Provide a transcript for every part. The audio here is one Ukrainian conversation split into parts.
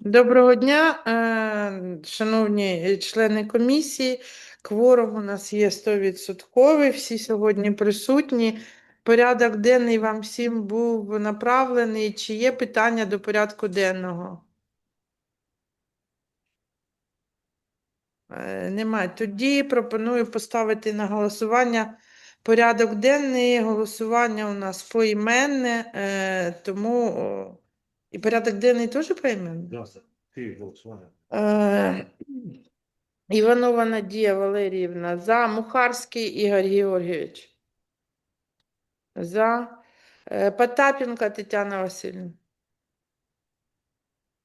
Доброго дня, е, шановні члени комісії. Кворум у нас є 100%, всі сьогодні присутні. Порядок денний вам всім був направлений. Чи є питання до порядку денного? Е, Немає. Тоді пропоную поставити на голосування порядок денний. Голосування у нас поіменне, е, тому і порядок денний теж поіменний? Ти голосування. Е, Іванова Надія Валеріївна за. Мухарський Ігор Георгійович. За. Е, Потапенко Тетяна Васильівна.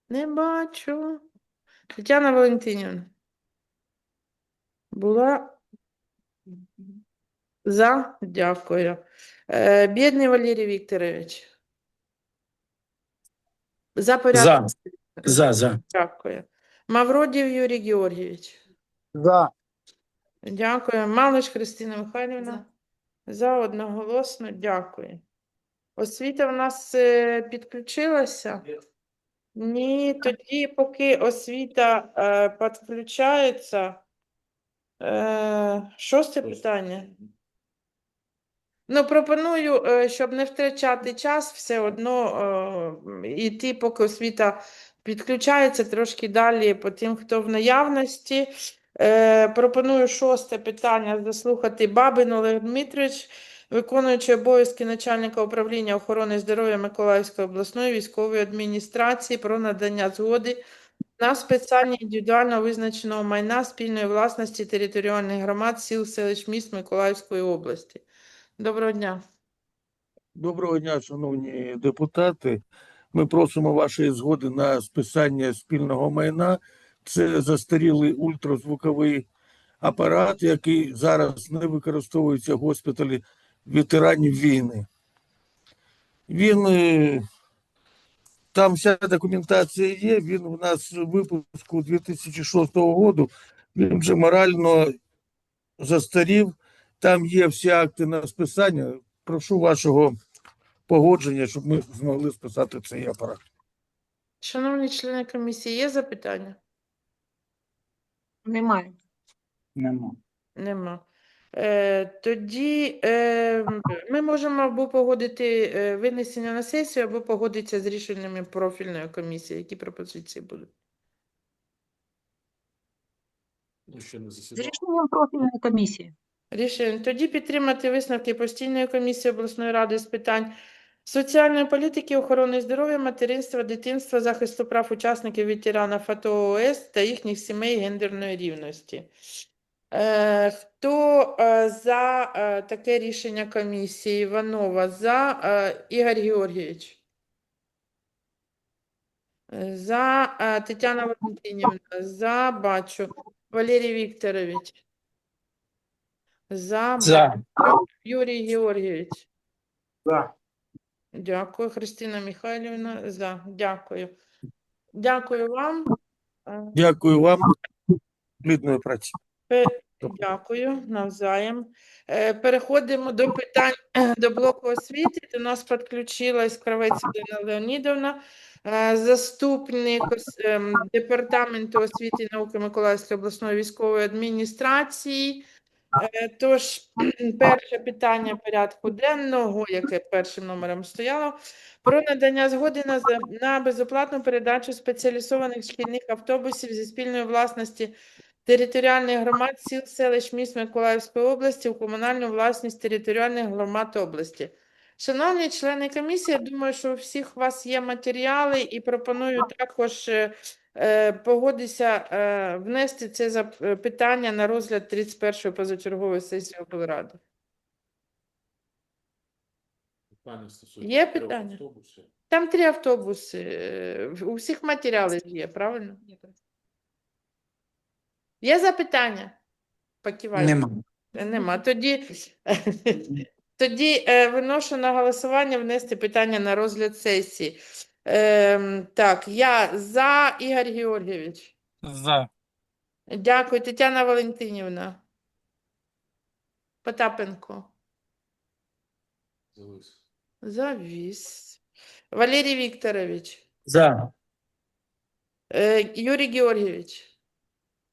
Не бачу. Тетяна Валентинівна. Була за. Дякую. Е, Бідний Валерій Вікторович. За порядок. За, за. Дякую. Мавродів Юрій Георгійович. За. Дякую. Малиш Христина Михайлівна. За одноголосно. Дякую. Освіта в нас е, підключилася? Ні, тоді, поки освіта е, підключається. Е, шосте питання. Ну, пропоную, е, щоб не втрачати час, все одно е, йти, поки освіта підключається трошки далі по тим, хто в наявності. Е, пропоную шосте питання заслухати Бабин Олег Дмитрович, виконуючий обов'язки начальника управління охорони здоров'я Миколаївської обласної військової адміністрації про надання згоди на списання індивідуально визначеного майна спільної власності територіальних громад сіл, селищ, міст Миколаївської області. Доброго дня. Доброго дня, шановні депутати. Ми просимо вашої згоди на списання спільного майна. Це застарілий ультразвуковий апарат, який зараз не використовується в госпіталі ветеранів війни. Він е, там вся документація є. Він у нас випуску 2006 року. Він вже морально застарів. Там є всі акти на списання. Прошу вашого погодження, щоб ми змогли списати цей апарат. Шановні члени комісії, є запитання? Немає. Нема. Нема. Е, тоді е, ми можемо або погодити е, винесення на сесію, або погодитися з рішеннями профільної комісії. Які пропозиції будуть? Ну, ще не З засідав. рішенням профільної комісії. Рішення. Тоді підтримати висновки постійної комісії обласної ради з питань соціальної політики, охорони здоров'я, материнства, дитинства, захисту прав учасників ветеранів АТО ООС та їхніх сімей гендерної рівності. Е, хто е, за е, таке рішення комісії? Іванова за е, Ігор Георгійович. За Тетяна Валентинівна, за бачу. Валерій Вікторович. За За. Юрій Георгійович. За. Дякую, Христина Михайлівна. За. Дякую. Дякую вам. Дякую вам. Плідної праці. Дякую, навзаєм. Е, Переходимо до питань до блоку освіти. До нас підключилась Кравець Олена Леонідовна, е, заступник ем, департаменту освіти і науки Миколаївської обласної військової адміністрації. Е, Тож, перше питання порядку денного, яке першим номером стояло, про надання згоди на, на безоплатну передачу спеціалізованих шкільних автобусів зі спільної власності територіальних громад сіл, селищ, міст Миколаївської області у комунальну власність територіальних громад області. Шановні члени комісії, я думаю, що у всіх у вас є матеріали і пропоную також е, погодитися е, внести це е, питання на розгляд 31-ї позачергової сесії облради. Є питання? Там три автобуси, у всіх матеріали є, правильно? Є запитання? Покивайте. Нема. Нема. Тоді, тоді виношу на голосування внести питання на розгляд сесії. Ем, так, я за Ігор Георгійович. За. Дякую, Тетяна Валентинівна. Потапенко. Завис. Завіс. Валерій Вікторович. За. Е, Юрій Георгійович,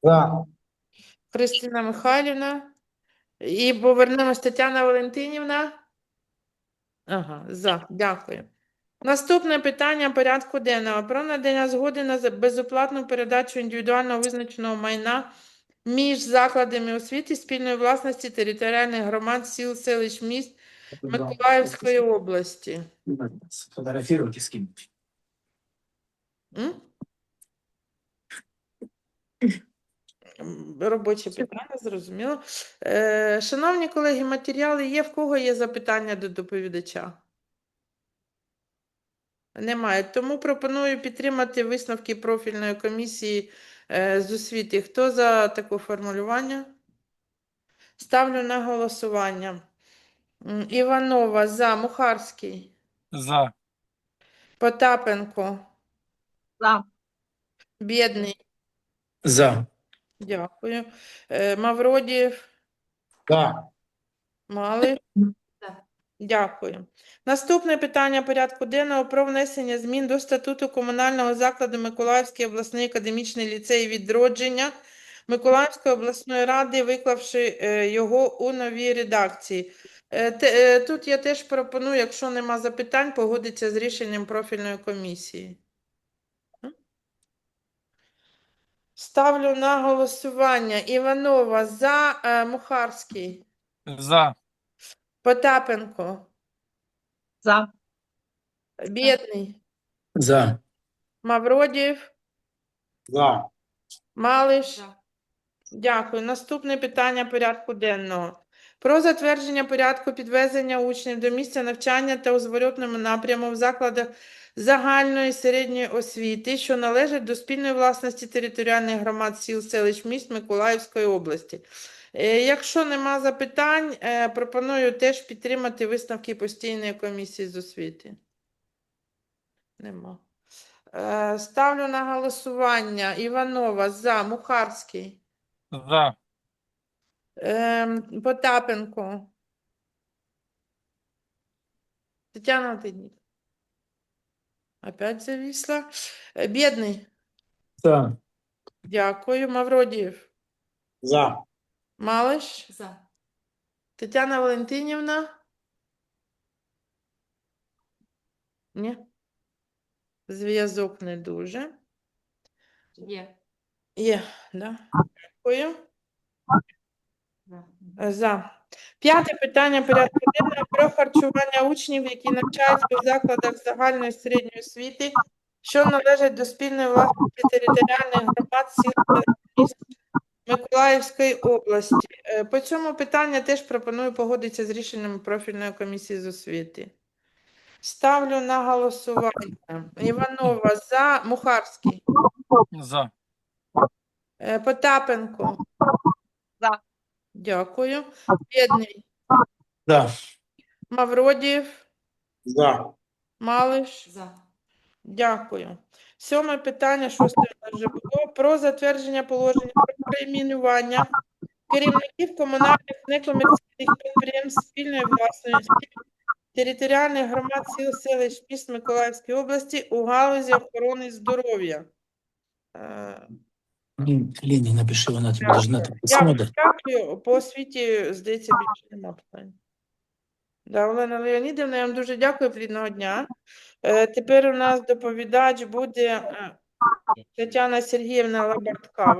За. Христина Михайлівна. І повернемось Тетяна Валентинівна. Ага, за, дякую. Наступне питання порядку денного про надання згоди на безоплатну передачу індивідуально визначеного майна між закладами освіти спільної власності територіальних громад сіл, селищ, міст Миколаївської області. Сфотографировать и скинуть. М? М, Робоче питання, зрозуміло. Е, шановні колеги, матеріали є. В кого є запитання до доповідача? Немає. Тому пропоную підтримати висновки профільної комісії е, з освіти. Хто за таке формулювання? Ставлю на голосування. Іванова за, Мухарський, За. Потапенко, За. Бєдний. За. Дякую. Е, Мавродієв, Да. Малих. Дякую. Наступне питання порядку денного про внесення змін до статуту комунального закладу Миколаївський обласний академічний ліцей відродження Миколаївської обласної ради, виклавши е, його у новій редакції. Е, е, Тут я теж пропоную, якщо нема запитань, погодитися з рішенням профільної комісії. Ставлю на голосування. Іванова за Мухарський. За. Потапенко, За. Бєдний, За. Мавродієв, За. Малиш. Дякую. Наступне питання порядку денного. Про затвердження порядку підвезення учнів до місця навчання та у зворотному напряму в закладах загальної і середньої освіти, що належать до спільної власності територіальних громад сіл, селищ, міст Миколаївської області. Е, Якщо нема запитань, е, пропоную теж підтримати висновки постійної комісії з освіти. Нема. Е, Ставлю на голосування Іванова за Мухарський. За. Потапенко. Тетяна Тиднік. Опять зависла. Е, Бєдний. За. Дякую. Мавродієв. За. Малиш. За. Тетяна Валентинівна. Ні. Зв'язок не дуже. Є. Є, да? Дякую. За. За. П'яте питання порядку денного про харчування учнів, які навчаються у закладах загальної середньої освіти, що належать до спільної власності територіальних громад сіл та міст Миколаївської області. Е, По цьому питанню теж пропоную погодитися з рішенням профільної комісії з освіти. Ставлю на голосування. Іванова за Мухарський. За. Е, Потапенко. За. Дякую. Бєдний. За. Мавродієв. За. Малиш. За. Дякую. Сьоме питання, шосте вже було. Про затвердження положення про перейменування керівників комунальних некомерційних підприємств спільної власності територіальних громад сіл, селищ, міст Миколаївської області у галузі охорони здоров'я. Е, Лені, напиши, вона тобі должна так дякую. По освіті, здається, більше нема питань. Да, Олена Леонідівна, я вам дуже дякую, плідного дня. Е, тепер у нас доповідач буде е, Тетяна Сергіївна Лабарткава.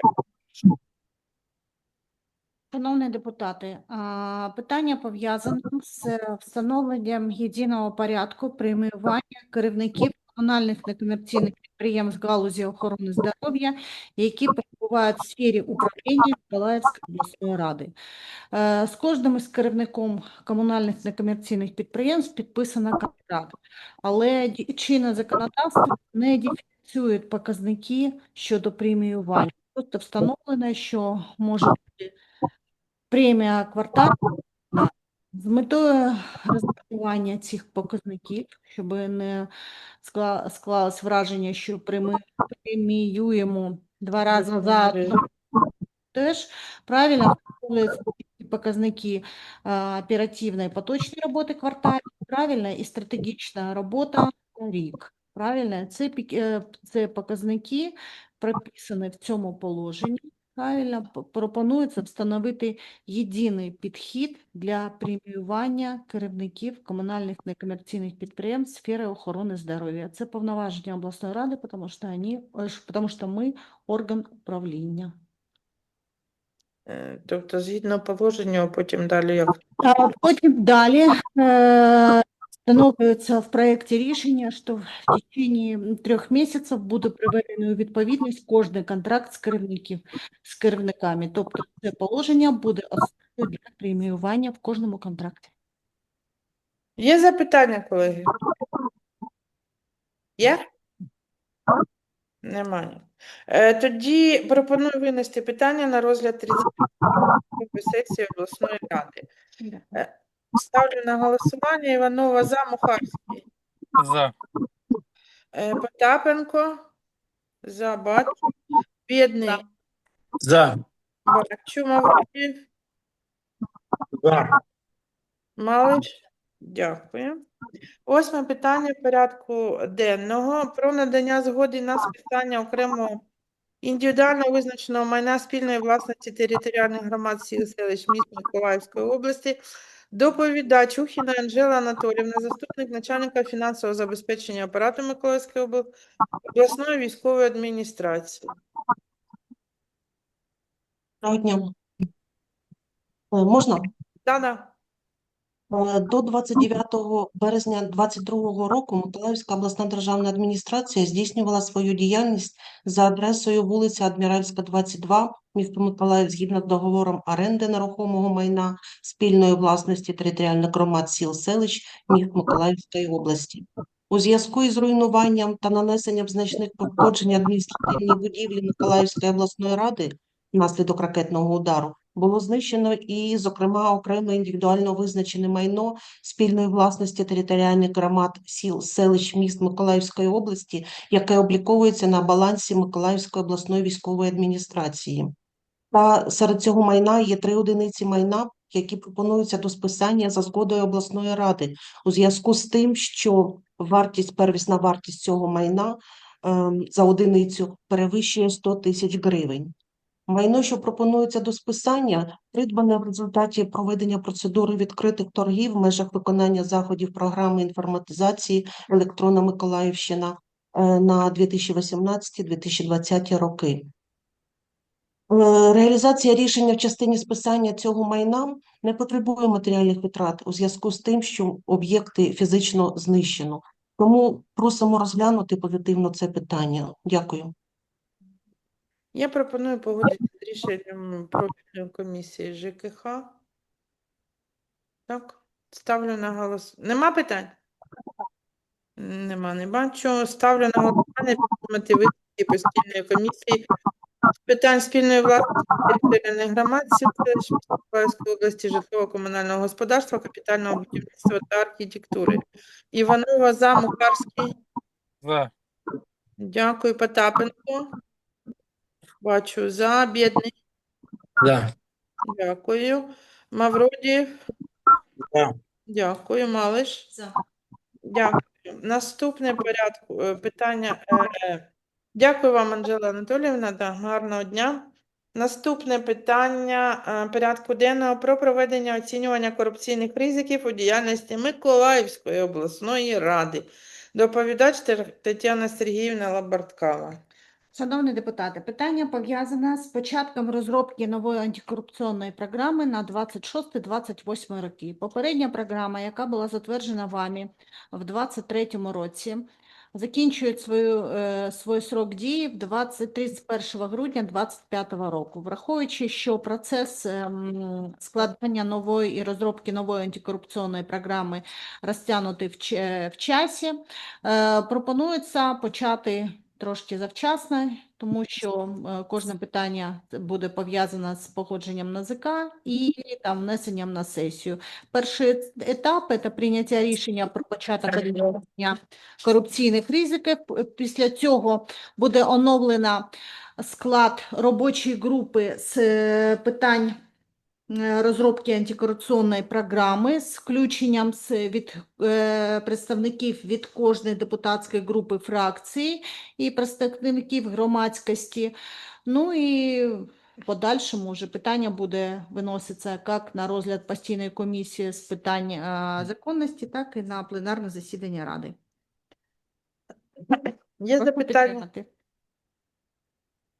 Шановні депутати, питання пов'язане з встановленням єдиного порядку преміювання керівників комунальних некомерційних підприємств галузі охорони здоров'я, які перебувають в сфері управління Миколаївської обласної ради. Е, З кожним із керівником комунальних некомерційних підприємств підписано контракт, але чинне законодавство не диференціює показники щодо преміювання. Просто встановлено, що може бути премія квартальна з метою розрахування цих показників, щоб не склалось враження, що преміюємо два рази за. Теж правильно показники оперативної поточної роботи кварталу, правильна і стратегічна робота на рік. Правильно? Це, е, це показники прописані в цьому положенні. Правильно, пропонується встановити єдиний підхід для преміювання керівників комунальних некомерційних підприємств сфери охорони здоров'я. Це повноваження обласної ради, тому що, вони, е, тому що ми орган управління. Е, Тобто, згідно положення, потім далі як. Потім далі е, встановлюється в проєкті рішення, що в течение трьох місяців буде приведений у відповідність кожний контракт з керівників з керівниками. Тобто це положення буде основою для преміювання в кожному контракті. Є запитання, колеги? Є? Немає. Е, Тоді пропоную винести питання на розгляд 30 сесії обласної ради. Ставлю на голосування Іванова за Мухарський. За. Е, Потапенко за Бачу. Бідний За. Бачу Мавродів. За. Малиш. Дякую. Восьме питання порядку денного про надання згоди на списання окремого індивідуально визначеного майна спільної власності територіальних громад сіл селищ міст Миколаївської області. Доповідач Ухіна Анжела Анатоліївна, заступник начальника фінансового забезпечення апарату Миколаївської обласної військової адміністрації. Доброго дня. Е, Можна? Дана, Е, До 29 березня 2022 року Миколаївська обласна державна адміністрація здійснювала свою діяльність за адресою вулиця Адміральська, 22, місто Миколаїв, згідно з договором оренди нерухомого майна спільної власності територіальних громад сіл селищ міст Миколаївської області. У зв'язку із руйнуванням та нанесенням значних пошкоджень адміністративній будівлі Миколаївської обласної ради внаслідок ракетного удару було знищено і, зокрема, окреме індивідуально визначене майно спільної власності територіальних громад сіл, селищ, міст Миколаївської області, яке обліковується на балансі Миколаївської обласної військової адміністрації. Та серед цього майна є три одиниці майна, які пропонуються до списання за згодою обласної ради у зв'язку з тим, що вартість, первісна вартість цього майна ем, за одиницю перевищує 100 тисяч гривень. Майно, що пропонується до списання, придбане в результаті проведення процедури відкритих торгів в межах виконання заходів програми інформатизації Електронна Миколаївщина е, на 2018-2020 роки. Е, Реалізація рішення в частині списання цього майна не потребує матеріальних витрат у зв'язку з тим, що об'єкти фізично знищено. Тому просимо розглянути позитивно це питання. Дякую. Я пропоную погодити з рішенням профільної комісії ЖКХ. Так, ставлю на голос. Нема питань? Нема, не бачу. Ставлю на голосування підтримати висновки постійної комісії з питань спільної власності територіальних громад сіл області житлово-комунального господарства, капітального будівництва та архітектури. Іванова за Мухарський. За. Дякую, Потапенко. Бачу за бідний. За. Дякую. Мавродів. За. Дякую, Малиш. За. Дякую. Наступне порядку е, питання. е, Дякую вам, Анжела Анатоліївна. Да, гарного дня. Наступне питання е, порядку денного про проведення оцінювання корупційних ризиків у діяльності Миколаївської обласної ради. Доповідач Тетяна Сергіївна Лабарткава. Шановні депутати, питання пов'язане з початком розробки нової антикорупційної програми на 26-28 роки. Попередня програма, яка була затверджена вами в 2023 році, закінчує свою, е, свій срок дії в 20, 31 грудня 2025 року. Враховуючи, що процес ем, складання нової і розробки нової антикорупційної програми розтягнутий в, часі, е, пропонується почати трошки завчасно, тому що е, кожне питання буде пов'язане з погодженням НАЗК і там внесенням на сесію. Перший етап це прийняття рішення про початок розслідування корупційних ризиків. Після цього буде оновлено склад робочої групи з е, питань е, розробки антикорупційної програми з включенням від е, представників від кожної депутатської групи фракції і представників громадськості. Ну і в подальшому вже питання буде виноситися як на розгляд постійної комісії з питань е, законності, так і на пленарне засідання Ради. Є запитання?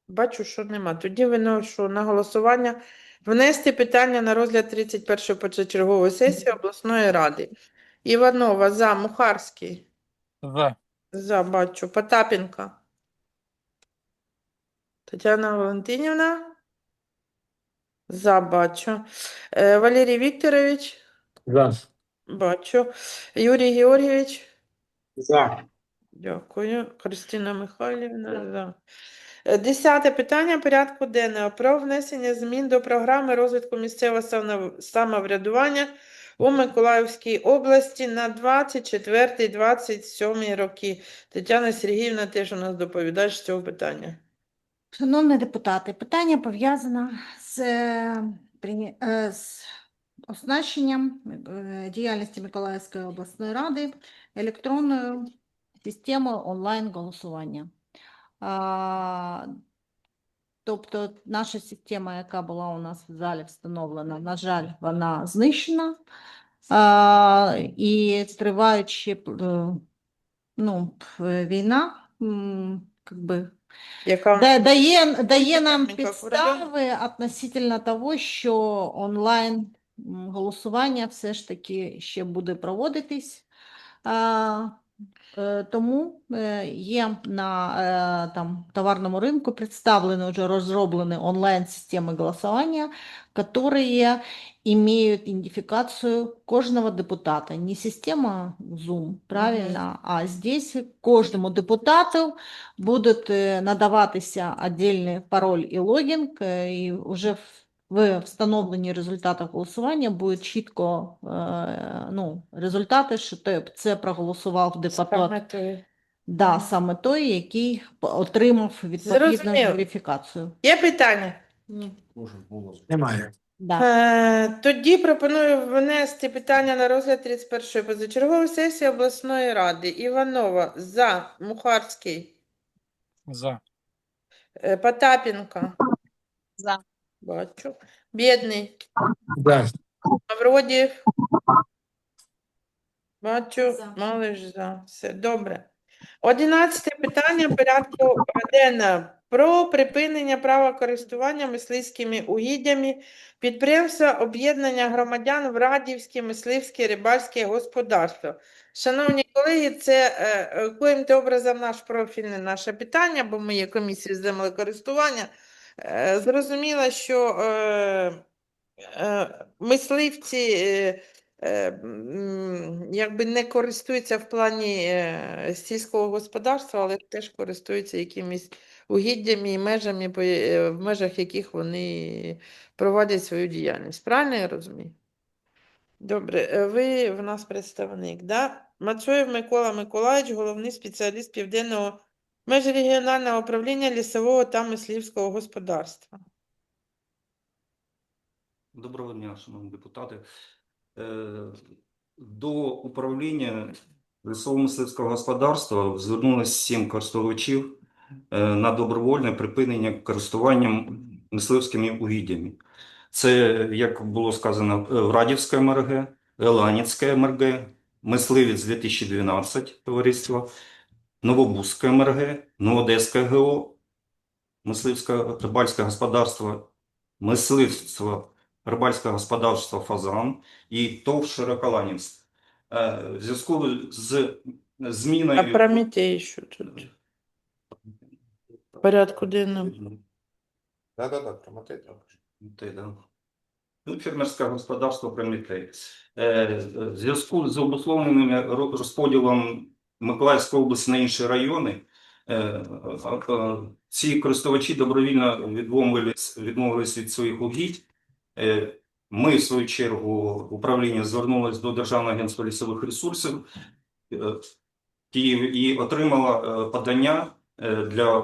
Бачу, що нема. Тоді виношу на голосування внести питання на розгляд 31-ї позачергової сесії обласної ради. Іванова за, Мухарський За. за, бачу, Потапенко. Тетяна Валентинівна. За, бачу. Е, Валерій Вікторович, За. бачу. Юрій Георгійович. За. Дякую. Христина Михайлівна. За. Десяте питання порядку денного про внесення змін до програми розвитку місцевого самоврядування у Миколаївській області на 24-27 роки. Тетяна Сергіївна теж у нас доповідач з цього питання. Шановні депутати, питання пов'язане з, е, е, з оснащенням е, діяльності Миколаївської обласної ради електронною системою онлайн-голосування. Тобто наша система, яка була у нас в залі встановлена, на жаль, вона знищена. І триваючи е, ну, війна, м, как би, Яка Да- дає, дає нам підстави относительно того, що онлайн голосування все ж таки ще буде проводитись. Е, Тому е, є на е, там, товарному ринку представлены уже розроблені онлайн-системи голосування, которые имеют идентификацию кожного депутата. Не система Zoom, правильно, а здесь кожному депутату будуть е, надаватися отдельний пароль і логін, е, і вже в в встановленні результатів голосування буде чітко е, ну, результати, що те- це проголосував депутат. саме той. Да, саме той, який отримав відповідну Зрозуміло. верифікацію. Є питання? Може, було. Немає. Да. Е, Тоді пропоную внести питання на розгляд 31-ї позачергової сесії обласної ради. Іванова за, Мухарський, За. е, Потапенко, За. Бачу, Бідний, За. Мавродієв, бачу, За. Малиш за. Все, добре. Одинадцяте питання порядку денного про припинення права користування мисливськими угіддями підприємства об'єднання громадян в Радівське мисливське рибальське господарство. Шановні колеги, це е, е, коїм-то образом наш профільне наше питання, бо ми є комісією з землекористування. Е, Зрозуміло, що е, е, мисливці якби не користуються в плані сільського господарства, але теж користуються якимись угіддями і межами, в межах яких вони проводять свою діяльність. Правильно я розумію? Добре, ви в нас представник, да? Мацуєв Микола Миколаївич, головний спеціаліст Південного межрегіонального управління лісового та мисливського господарства. Доброго дня, шановні депутати. Е, До управління лісово-мисливського господарства звернулося сім користувачів е, на добровольне припинення користуванням мисливськими угіддями. Це, як було сказано, е, Радівська МРГ, Еланівська МРГ, Мисливець 2012 товариство, Новобузька МРГ, Новодеська ГО, Мисливське рибальське господарство, Мисливство рибальське господарство Фазан і ТОВ Широколанівськ. Е, В зв'язку з зміною. А Прометей що тут? В порядку денному. Да, промотай там. Да. Ну, фермерське господарство Прометей. Е, В зв'язку з обусловленим розподілом Миколаївської області на інші райони, е, е, е, ці користувачі добровільно відмовились, відмовились від своїх угідь. Е, Ми, в свою чергу, управління звернулось до Державного агентства лісових ресурсів е, Київ і отримала е, подання е, для е,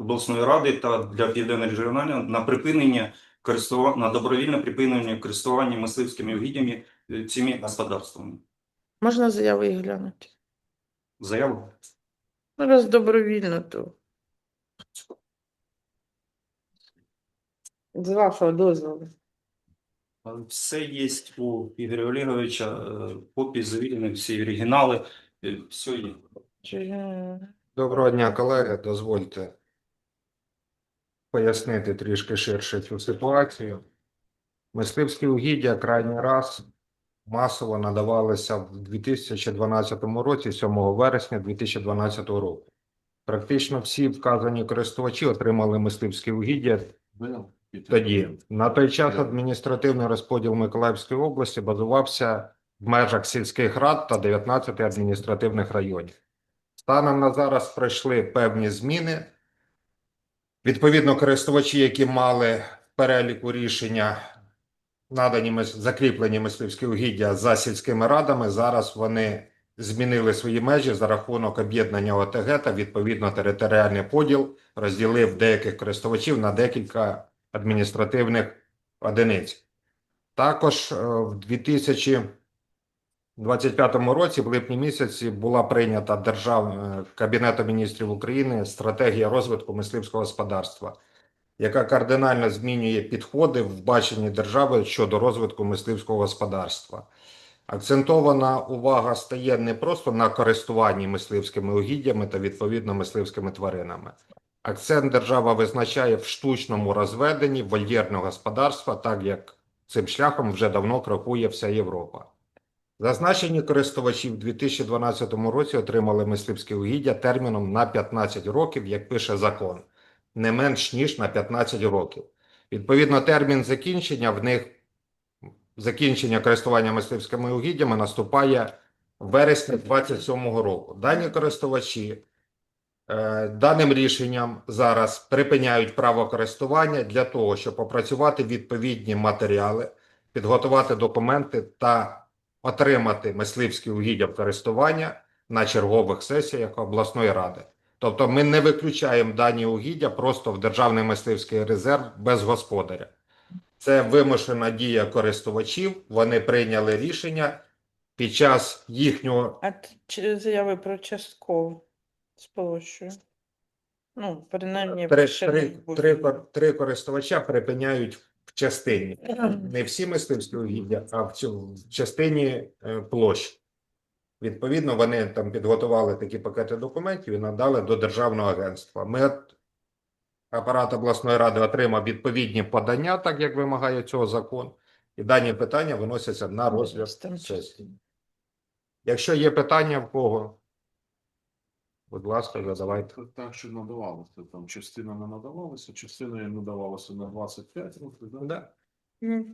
обласної ради та для південно регіонального на припинення на добровільне припинення користування мисливськими угіддями е, цими господарствами. Можна заяву і глянути? Заяву. Ну, раз добровільно, то. З вашого дозволу. Все є у Ігоря Олеговича, е, копії завірені, всі оригінали, е, все є. Чи... е, Доброго дня, колеги. Дозвольте пояснити трішки ширше цю ситуацію. Мисливські угіддя крайній раз масово надавалися в 2012 році, 7 вересня 2012 року. Практично всі вказані користувачі отримали мисливські угіддя тоді. На той час адміністративний розподіл Миколаївської області базувався в межах сільських рад та 19 адміністративних районів. Станом на зараз пройшли певні зміни. Відповідно, користувачі, які мали переліку рішення надані закріплені мисливські угіддя за сільськими радами, зараз вони змінили свої межі за рахунок об'єднання ОТГ та відповідно територіальний поділ розділив деяких користувачів на декілька адміністративних одиниць. Також е, в 2025 році, в липні місяці, була прийнята держав... е, Кабінетом міністрів України стратегія розвитку мисливського господарства, яка кардинально змінює підходи в баченні держави щодо розвитку мисливського господарства. Акцентована увага стає не просто на користуванні мисливськими угіддями та відповідно мисливськими тваринами. Акцент держава визначає в штучному розведенні вольєрного господарства, так як цим шляхом вже давно крокує вся Європа. Зазначені користувачі в 2012 році отримали мисливське угіддя терміном на 15 років, як пише закон, не менш ніж на 15 років. Відповідно, термін закінчення в них закінчення користування мисливськими угіддями наступає в вересні 27 року. Дані користувачі е, даним рішенням зараз припиняють право користування для того, щоб опрацювати відповідні матеріали, підготувати документи та отримати мисливські угіддя в користування на чергових сесіях обласної ради. Тобто ми не виключаємо дані угіддя просто в Державний мисливський резерв без господаря. Це вимушена дія користувачів. Вони прийняли рішення під час їхнього А заяви про часткову сполощую? Ну, принаймні, три, три, три, три користувача припиняють в частині. Не всі мисливські угіддя, а в частині е, площ. Відповідно, вони там підготували такі пакети документів і надали до державного агентства. Ми апарат обласної ради отримав відповідні подання, так як вимагає цього закон, і дані питання виносяться на розгляд сесії. Якщо є питання в кого, будь ласка, задавайте. Так, що надавалося, там частина не надавалася, частина їм надавалася на 25 років, да? Да.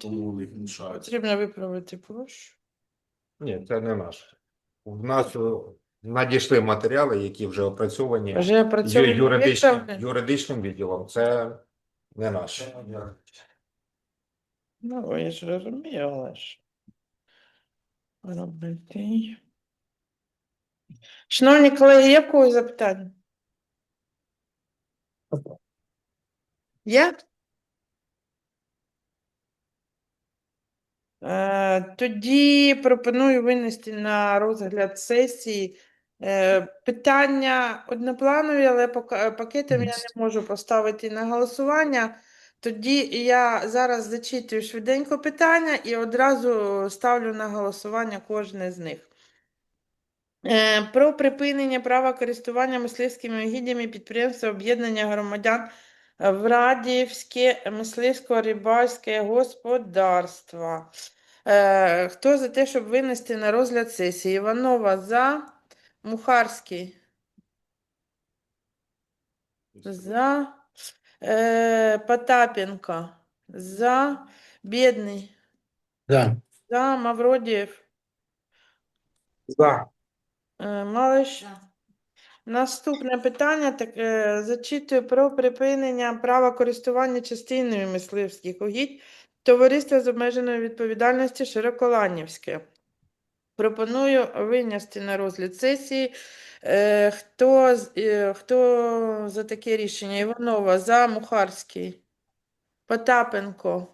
Тому їх. Потрібно виправити площу. Ні, це не наш. В нас е, надійшли матеріали, які вже опрацьовані Вже ю- працює юридичним, юридичним відділом. Це не наш. Ну, я ж розумію, але ж. Робити. Шановні колеги, є в когось запитання? Є? Тоді пропоную винести на розгляд сесії е, питання однопланові, але пакетом я не можу поставити на голосування. Тоді я зараз зачитую швиденько питання і одразу ставлю на голосування кожне з них. Е, Про припинення права користування мисливськими угіддями підприємства об'єднання громадян в Радіївське мисливсько-рибальське господарство. Е, Хто за те, щоб винести на розгляд сесії? Іванова за, Мухарський за, е, Потапенко за, Бідний За. за, Мавродієв, За. е, Малиш. Наступне питання так, е, зачитую про припинення права користування частиною мисливських угідь товариства з обмеженою відповідальністю Широколанівське. Пропоную винести на розгляд сесії. Е, хто, е, хто за таке рішення? Іванова за Мухарський. Потапенко.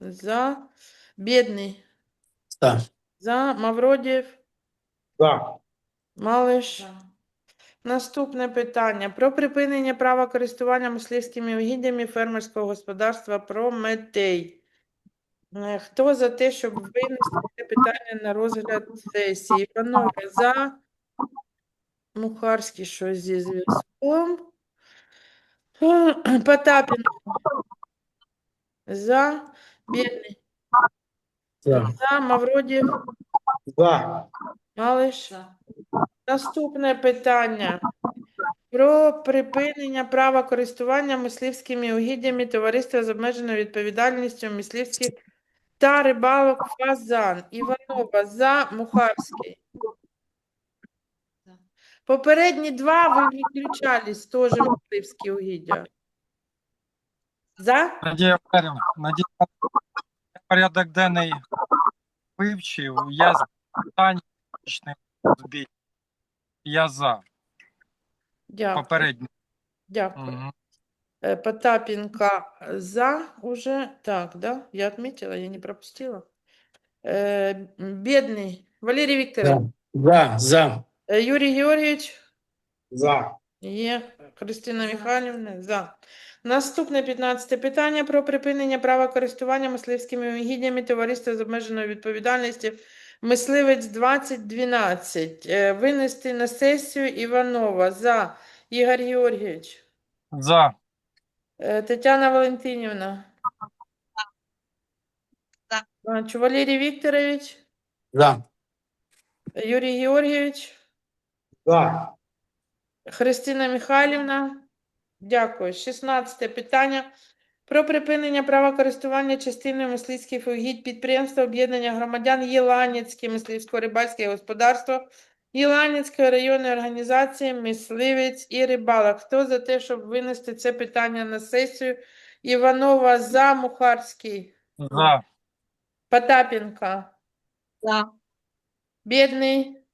За. Бідний. За. За. Мавродієв. За. Малиш. Наступне питання про припинення права користування мисливськими угіддями фермерського господарства Прометей. Е, Хто за те, щоб винести це питання на розгляд сесії? Панове, за Мухарський щось зі зв'язком. Потапенко. За. Бідний. За. За. Мавродієв. За. Малиш. Наступне питання про припинення права користування мисливськими угіддями товариства з обмеженою відповідальністю мисливських та рибалок Фазан. Іванова за Мухарський. Попередні два ви відключались, теж мисливські угіддя. За? Надія Валерівна, Надія Валерівна, порядок денний вивчив, я з питань технічних збій. Я за Дякую. попередньо. Дякую. Мгм. Э, Потапенко за уже. Так, да? Я отметила, я не пропустила. Э, Бедный. Валерий Викторович. За. За. Э, Юрий Георгиевич. За. Є. Христина Михайлівна. За. Наступне 15 питання про припинення права користування мисливськими угіддями товариства з обмеженою відповідальністю Мисливець 2012. Е, Винести на сесію Іванова. За. Ігор Георгійович. За. Е, Тетяна Валентинівна. За. Валерій Вікторович. За. Юрій Георгійович. За. Христина Михайлівна. Дякую. 16 питання. Про припинення права користування частиною мисливських угідь підприємства об'єднання громадян Єланівське мисливсько-рибальське господарство Єланівської районної організації Мисливець і рибалок. Хто за те, щоб винести це питання на сесію? Іванова за Мухарський. За. Потапенко. За. Бідний.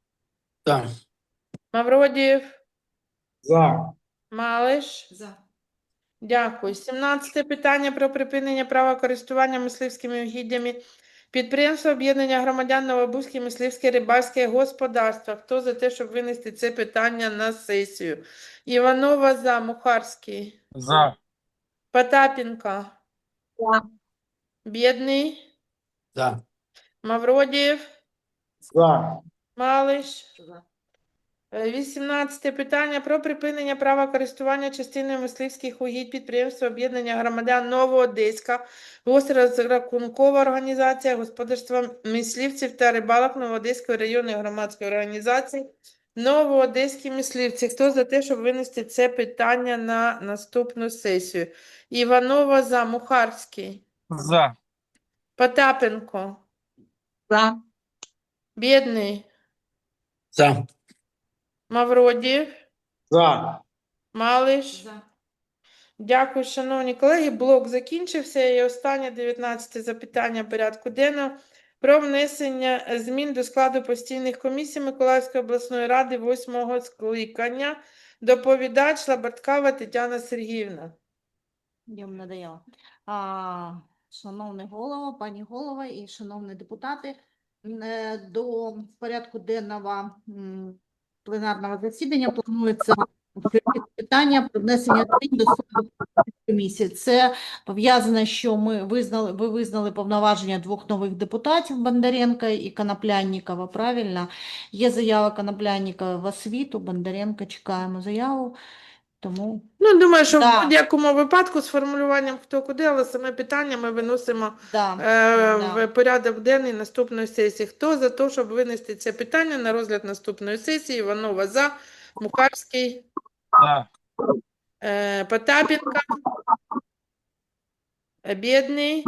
За. Мавродієв. За. Малиш. За. Дякую. 17 питання про припинення права користування мисливськими угіддями. Підприємство об'єднання громадян Новобузьке мисливське рибальське господарство. Хто за те, щоб винести це питання на сесію? Іванова за Мухарський. За. Потапенко. За. Бідний. За. Мавродієв. За. Малиш. За. Е, 18 питання про припинення права користування частиною мисливських угідь підприємства об'єднання громадян Новоодеська, госрозрахункова організація господарства мисливців та рибалок Новоодеської районної громадської організації Новоодеські мисливці. Хто за те, щоб винести це питання на наступну сесію? Іванова за Мухарський, За. Потапенко, За. Бідний, За. Мавродієв, За. Малиш. За. Дякую, шановні колеги. Блок закінчився. І останнє 19 запитання порядку денного про внесення змін до складу постійних комісій Миколаївської обласної ради 8 скликання. Доповідач Лабарткава Тетяна Сергіївна. Я вам надоела. А, шановний голово, пані голова і шановні депутати, е, до порядку денного пленарного засідання планується питання про внесення змін до суду комісії. Це пов'язане, що ми визнали, ви визнали повноваження двох нових депутатів Бондаренка і Конопляннікова, правильно? Є заява Конопляннікова в освіту, Бондаренка, чекаємо заяву, тому Ну, думаю, що Да. в будь-якому випадку з формулюванням хто куди, але саме питання ми виносимо да. е, Да. в порядок денний наступної сесії. Хто за те, щоб винести це питання на розгляд наступної сесії? Іванова за, Мухарський, За. е, Потапенко, Бідний,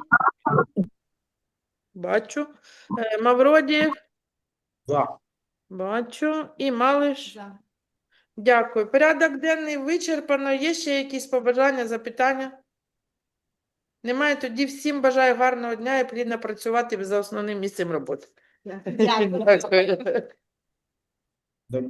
бачу, е, Мавродієв, За. бачу, і Малиш. За. Дякую. Порядок денний вичерпано. Є ще якісь побажання, запитання? Немає, тоді всім бажаю гарного дня і плідно працювати за основним місцем роботи. Дякую. Дякую. До